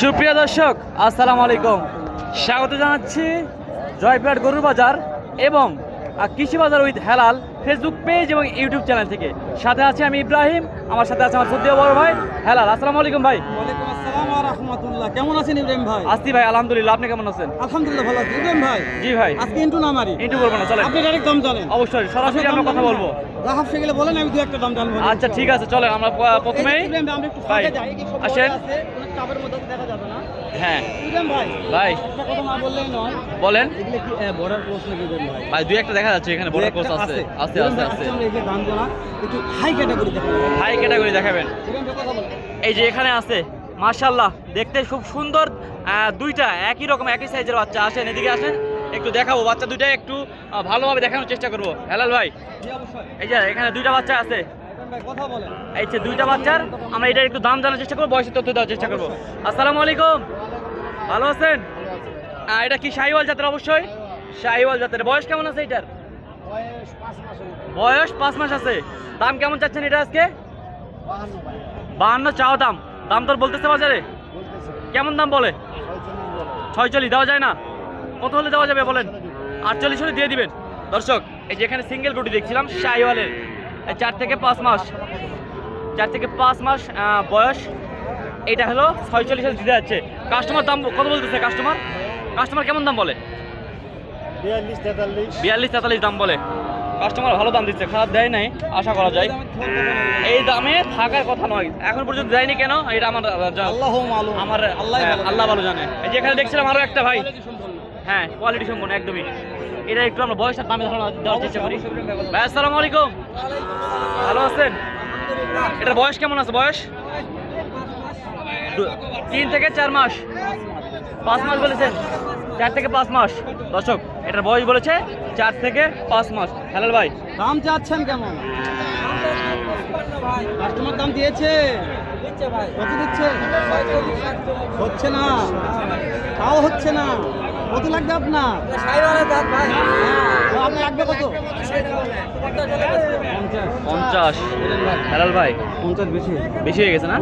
সুপ্রিয় দর্শক আসসালামু আলাইকুম। স্বাগত জানাচ্ছি জয়পুরহাট গরুর বাজার এবং কৃষি বাজার উইথ হেলাল ফেসবুক পেজ এবং ইউটিউব চ্যানেল থেকে। সাথে আছে আমি ইব্রাহিম আমার সাথে আছে আমার সদ্য বড় ভাই হেলাল। আসসালামু আলাইকুম ভাই। কেমন আছেন ইব্রাহিম ভাই? আসছি ভাই আলহামদুলিল্লাহ। আপনি কেমন আছেন? আলহামদুলিল্লাহ ভালো আছি। ইব্রাহিম ভাই জি ভাই। আজকে ইন্টু না মারি। ইন্টু বলব না চলেন। আপনি ডাইরেক্ট দাম জানেন। অবশ্যই সরাসরি আমরা কথা বলব। রাহাব সে গেলে বলেন আমি দু একটা দাম জানব। আচ্ছা ঠিক আছে চলেন আমরা প্রথমেই আসেন। চাপের মধ্যে দেখা যাবে না। হ্যাঁ। ভাই ভাই। একটা কথা না বললেই নয়। বলেন। এগুলো কি বর্ডার ক্রস নাকি ভাই? ভাই দুই একটা দেখা যাচ্ছে এখানে বড় কোর্স আছে আছে আছে আছে। এই যে একটু হাই ক্যাটাগরি দেখাবো হাই ক্যাটাগরি দেখাবেন। এই যে এখানে আছে মাশাল্লাহ দেখতে খুব সুন্দর আহ, দুইটা একই রকম একই সাইজের বাচ্চা আসেন এদিকে আসেন একটু দেখাবো বাচ্চা দুইটা একটু ভালোভাবে দেখানোর চেষ্টা করব। হেলাল ভাই এই যে এখানে দুইটা বাচ্চা আছে। এই যে দুইটা বাচ্চার, আমরা এটা একটু দাম জানার চেষ্টা করব, বয়সের তথ্য দেওয়ার চেষ্টা করব। আসসালামু আলাইকুম। ভালো আছেন? এটা কি শাহিওয়াল জাতের? অবশ্যই। শাহিওয়াল জাতের। বয়স কেমন আছে এটার? বয়স পাঁচ মাস আছে। দাম কেমন চাচ্ছেন এটা আজকে? বাহান্ন, চাও দাম। দাম তোর বলতেছে বাজারে? কেমন দাম বলে? ছয়চল্লিশ, দেওয়া যায় না? কত হলে দেওয়া যাবে বলেন? আটচল্লিশ হলে দিয়ে দিবেন। দর্শক, এই যে এখানে সিঙ্গেল গুটি দেখছিলাম, শাহিওয়ালের। চার থেকে পাঁচ মাস। চার থেকে পাঁচ মাস বয়স। এটা হলো ছয়চল্লিশ হলে দিতে যাচ্ছে। কাস্টমার দাম কত বলতেছে কাস্টমার কাস্টমার কেমন দাম বলে? বিয়াল্লিশ তেতাল্লিশ। বিয়াল্লিশ তেতাল্লিশ দাম বলে। কাস্টমার ভালো দাম দিচ্ছে খারাপ দেয় নাই আশা করা যায়। এই দামে থাকার কথা নয়। এখন পর্যন্ত দেয়নি কেন? এটা আমার আমার আল্লাহ আল্লাহ ভালো জানে। যেখানে দেখছিলাম আরও একটা ভাই। হ্যাঁ কোয়ালিটি সম্পূর্ণ একদমই। এটা একটু আমরা বয়সটা দামে দেওয়ার চেষ্টা করি। ভাই, আসসালামু আলাইকুম। ভালো আছেন? এটার বয়স কেমন আছে বয়স? তিন থেকে চার মাস। পাঁচ মাস বলেছেন? চার থেকে পাঁচ মাস। দর্শক, এটার বয়স বলেছে চার থেকে পাঁচ মাস। হ্যালো ভাই। দাম চাচ্ছেন কেমন? কাস্টমার দাম দিয়েছে। কত দিচ্ছে? হচ্ছে না। তাও হচ্ছে না। কত লাগবে আপনার? হ্যাঁ, লাগবে কত পঞ্চাশ। ভাই পঞ্চাশ বেশি। বেশি হয়ে গেছে না?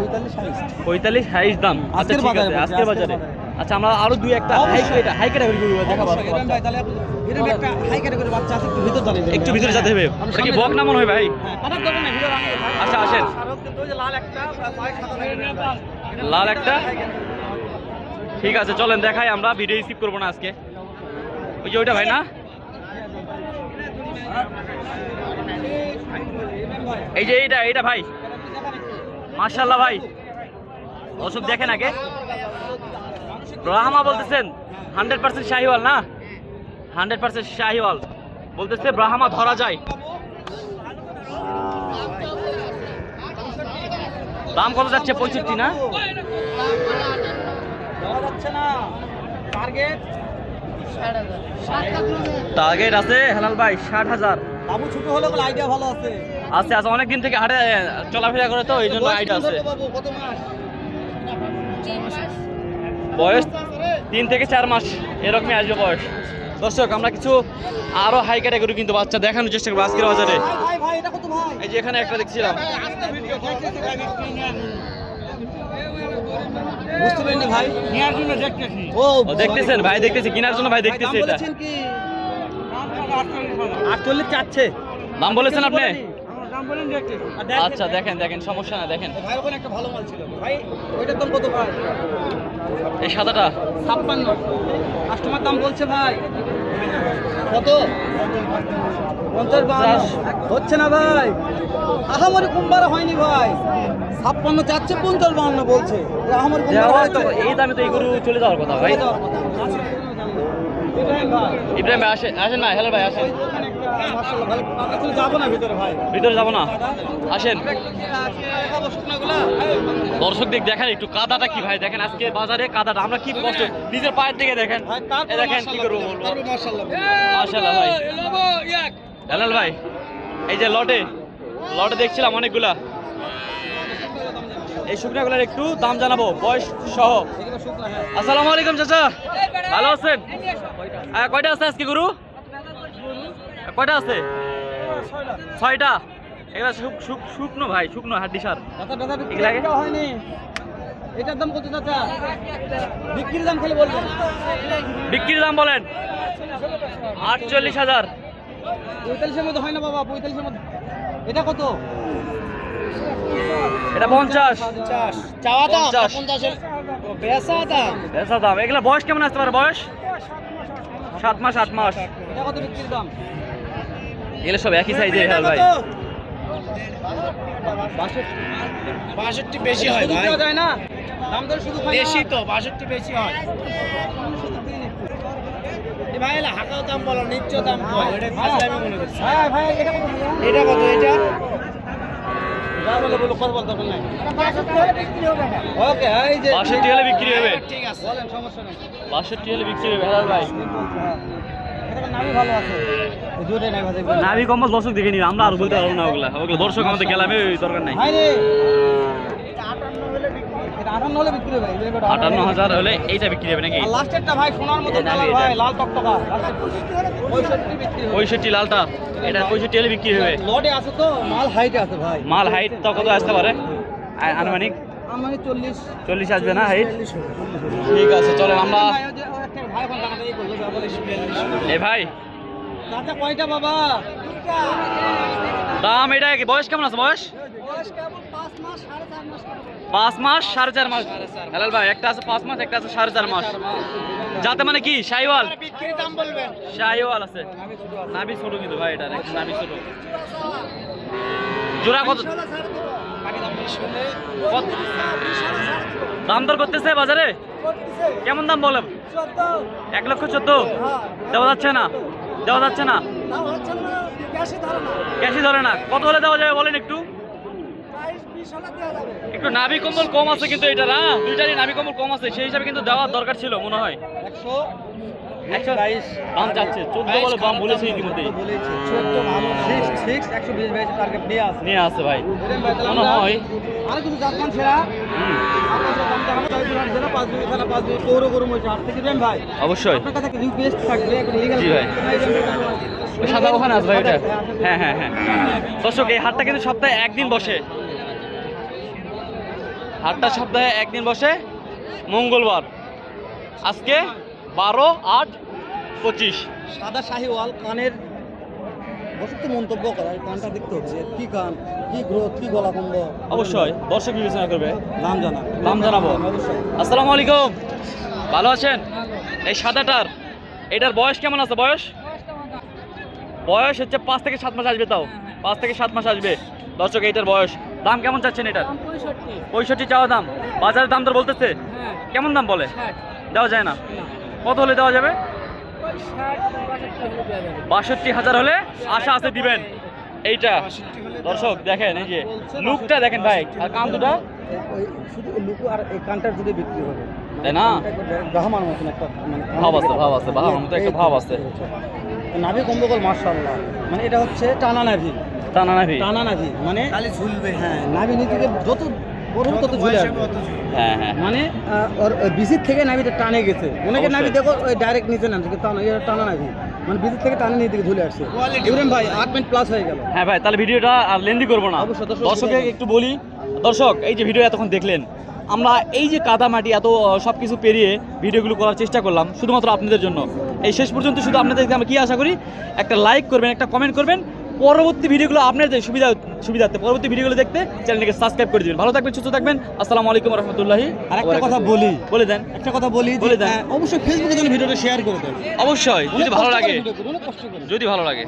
পঁয়তাল্লিশ হাইস। দাম। আচ্ছা ঠিক বাজারে আছে আজকের আজকের বাজারে। বাজারে। আচ্ছা আমরা আরও দুই একটা হাই। হাই ক্যাটাগরি দেখাবো একটা হাই ক্যাটাগরি বাচ্চা আছে, একটু ভিতর দাঁড়িয়ে একটু ভিতরে যেতে হবে। কি বক না মনে হয় ভাই? হ্যাঁ, ভিতরে। আচ্ছা, আসেন। আরও কিন্তু ওই যে লাল একটা, পায়ে সাদা লাগে। লাল একটা? ঠিক আছে, চলেন, দেখাই আমরা ভিডিও স্কিপ করব না আজকে। ওই যে ওইটা ভাই না? এই যে এইটা এইটা ভাই। মার্শাল্লাহ ভাই। ওষুধ দেখেন আগে। ব্রাহ্মা বলতেছেন, হান্ড্রেড পার্সেন্ট শাহিওয়াল না? Hundred percent Sahiwal. বলতেছে ব্রাহ্মা ধরা যায়। দাম কত যাচ্ছে? পঁয়ষট্টি না? দেওয়া যাচ্ছে না। টার্গেট টার্গেট আছে হেলাল ভাই ষাট হাজার বাবু ছোট হলে আইডিয়া ভালো আছে আছে আছে অনেক দিন থেকে হাটে চলাফেরা করে তো এই জন্য আইডিয়া আছে কত মাস? বয়স তিন থেকে চার মাস এরকমই আসবে বয়স দর্শক আমরা কিছু আরও হাই ক্যাটাগরি কিন্তু বাচ্চা দেখানোর চেষ্টা করব আজকের বাজারে? এই যে এখানে একটা দেখছিলাম বুঝতে পারিনি ভাই। ও ও দেখতেছেন ভাই দেখতেছি কেনার জন্য ভাই ভাই, দেখতেছি এটা। বলেছেন কি? আটচল্লিশ চাচ্ছে। দাম বলেছেন আপনি? আচ্ছা দেখেন। দেখেন সমস্যা না দেখেন। ভাই ওখানে একটা ভালো মাল ছিল। ভাই ওইটার দাম কত ভাই? এই সাদাটা? ছাপ্পান্ন। কাস্টমার দাম বলছে ভাই। কত? পঞ্চাশ বাহান্ন। হচ্ছে না ভাই? আহামারি কুম্বার হয়নি ভাই। ছাপ্পান্ন চাচ্ছে পঞ্চাশ বাহান্ন বলছে। আহামরি এই দামে তো এই গরু চলে যাওয়ার কথা ভাই। ইব্রাহিম ভাই ইব্রাহিম ভাই আসেন আসেন ভাই হ্যালো ভাই আসেন। ভিতরে যাব না? আসেন। দেখাবো শুকনাগুলা দর্শক দিক দেখেন একটু কাদাটা কি ভাই? দেখেন আজকে বাজারে কাদাটা। আমরা কি কষ্ট নিজের পায়ের দিকে দেখেন। দেখেন কি করব ভাই। ভাই এই যে লটে লটে দেখছিলাম অনেকগুলা। এই শুকনাগুলার একটু দাম জানাব বয়স সহ। হ্যাঁ আসসালামু আলাইকুম চাচা। ভালো আছেন? আহ, কয়টা আছে আজকে গুরু? কয়টা আছে? ছয়টা। এগুলা শুক- শুক- শুকনো ভাই শুকনো হাড্ডি সার? হয়নি। এটার দাম কত চাচা? বিক্রির দাম খালি বলবেন। বিক্রির দাম বলেন। আটচল্লিশ হাজার। পঁয়তাল্লিশের মধ্যে হয় না বাবা পঁয়তাল্লিশের মধ্যে। এটা কত? এটা পঞ্চাশ। চাওয়া দাম, পঞ্চাশ। পঞ্চাশের। বেসা দাম। দাম। এগুলা বয়স কেমন আসতে পারে? বয়স? সাত মাস আট মাস। এটা কত বিক্রির দাম? এগুলো সব একই সাইজের হেলাল ভাই। বাষট্টি বেশি হয় ভাই। যায় না? দাম দর শুধু বেশি তো বাষট্টি বেশি হয়। ভাই এলা হাঁকাও দাম বলো নিচ্চ দাম এটা মনে করছি। হ্যাঁ ভাই এটা কত এটা বাষট্টি হলে বিক্রি হবে। ঠিক আছে। বলেন সমস্যা নেই। বাষট্টি হলে বিক্রি হবে ভাই। নাভি কম্বল দর্শক দেখে নিবে আমরা আর বলতে পারব না ওগুলা। ওগুলো দর্শক আমাদের গেলামে দরকার নাই। আটান্ন হাজার হলে এইটা বিক্রি হবে নাকি? পঁয়ষট্টি লালটা। এটা পঁয়ষট্টি হলে বিক্রি হবে। লটে আছে তো মাল হাইটে আছে ভাই। মাল হাইট তো কত আসতে পারে? আনুমানিক? চল্লিশ। আসবে না হাইট ঠিক আছে চলো আমরা এ ভাই। চাচা কয়টা বাবা? দাম এটা কি? বয়স কেমন আছে বয়স? পাঁচ মাস সাড়ে চার মাস হেলাল ভাই একটা আছে পাঁচ মাস একটা আছে সাড়ে চার মাস। যাতে মানে কি? শাহিওয়াল। শাহিওয়াল আছে। নাভি ছোট কিন্তু ভাই এটা নাভি ছোট। জোড়া কত- দাম দর করতেছে বাজারে? কেমন দাম বলে এক লক্ষ চোদ্দ। দেওয়া যাচ্ছে না। দেওয়া যাচ্ছে না। ক্যাশই ধরে না। কত হলে দেওয়া যাবে বলেন একটু? একটু নাভি কম্বল কম আছে কিন্তু এটা না দুইটারই নাভি কম্বল কম আছে, সেই হিসাবে কিন্তু দেওয়ার দরকার ছিল মনে হয়। একশো। একশো দাম যাচ্ছে। চোদ্দ বলে দাম বলেছে ইতিমধ্যে। বলেছি। চোদ্দ ভালো সিক্স সিক্স একশো বিশ বাইশ নিয়ে আসে ভাই। মনে হয় আর কিছু জাতমান ছেড়া পাঁচ মিনিট খেলা পাঁচ মিনিট পৌর গরু মহিষ হাট থেকে দেন ভাই। অবশ্যই। আপনার কাছে রিকোয়েস্ট থাকবে জি ভাই। সাদা ওখানে আছে ভাই ওটা হ্যাঁ হ্যাঁ হ্যাঁ। দর্শক এই হাটটা কিন্তু সপ্তাহে একদিন বসে। হাটটা সপ্তাহে একদিন বসে। মঙ্গলবার। আজকে বারো আট পঁচিশ। সাদা শাহিওয়াল কানের বসে মন্তব্য করা কানটা দেখতে হচ্ছে কি কান কি গ্রোথ কি গলা কম্ব? অবশ্যই দর্শক বিবেচনা করবে। দাম জানা দাম জানাব। অবশ্যই। আসসালামু আলাইকুম। ভালো আছেন? এই সাদাটার এটার বয়স কেমন আছে বয়স? বয়স হচ্ছে পাঁচ থেকে সাত মাস আসবে তাও। পাঁচ থেকে সাত মাস আসবে। দর্শক এইটার বয়স। দাম কেমন চাচ্ছেন এটার? পঁয়ষট্টি। চাওয়া দাম। বাজারের দাম তো বলতেছে? কেমন দাম বলে? দেওয়া যায় না। কত হলে দেওয়া যাবে? বাষট্টি হাজার হলে আশা আছে দিবেন। এইটা। দর্শক দেখেন এই যে লুকটা দেখেন ভাই আর কান দুটা? শুধু লুকু আর এই কানটার যদি বিক্রি হবে তাই না? ব্রাহ্মার মতন একটা মানে ভাব আছে, ভাব আছে, মতো একটা ভাব আছে। নাভি মার্শাল্লাহ মানে এটা হচ্ছে টানা নাভি। টানা নাভি। টানা নাভি মানে খালি ঝুলবে। হ্যাঁ নাভি যত হবে তত ঝুলে হ্যাঁ হ্যাঁ মানে ওর বিসির থেকে নাভিটা টানে গেছে। অনেকে। নাভি দেখো ওই ডাইরেক্ট নিচে নামছে কিন্তু টানা নাভি মানে বিসির থেকে টানে নিয়ে দিকে ঝুলে আসছে। ইব্রাহিম ভাই আট মিনিট প্লাস হয়ে গেল। হ্যাঁ ভাই তাহলে ভিডিওটা আর লেন্দি করব না। অবশ্যই, দর্শক দর্শকে একটু বলি দর্শক এই যে ভিডিও এতক্ষণ দেখলেন আমরা এই যে কাদা মাটি এত সব কিছু পেরিয়ে ভিডিওগুলো করার চেষ্টা করলাম শুধুমাত্র আপনাদের জন্য। এই শেষ পর্যন্ত শুধু আপনাদেরকে আমরা কি আশা করি? একটা লাইক করবেন একটা কমেন্ট করবেন পরবর্তী ভিডিওগুলো আপনাদের সুবিধা সুবিধার্থে পরবর্তী ভিডিওগুলো দেখতে চ্যানেলটিকে সাবস্ক্রাইব করে দিবেন। ভালো থাকবেন সুস্থ থাকবেন। আসসালামু আলাইকুম রহমতুল্লাহি আর একটা কথা বলি। বলে দেন। একটা কথা বলি বলে দেন। অবশ্যই ফেসবুকে যেন ভিডিওটা শেয়ার করে দেন। অবশ্যই যদি ভালো লাগে। যদি ভালো লাগে।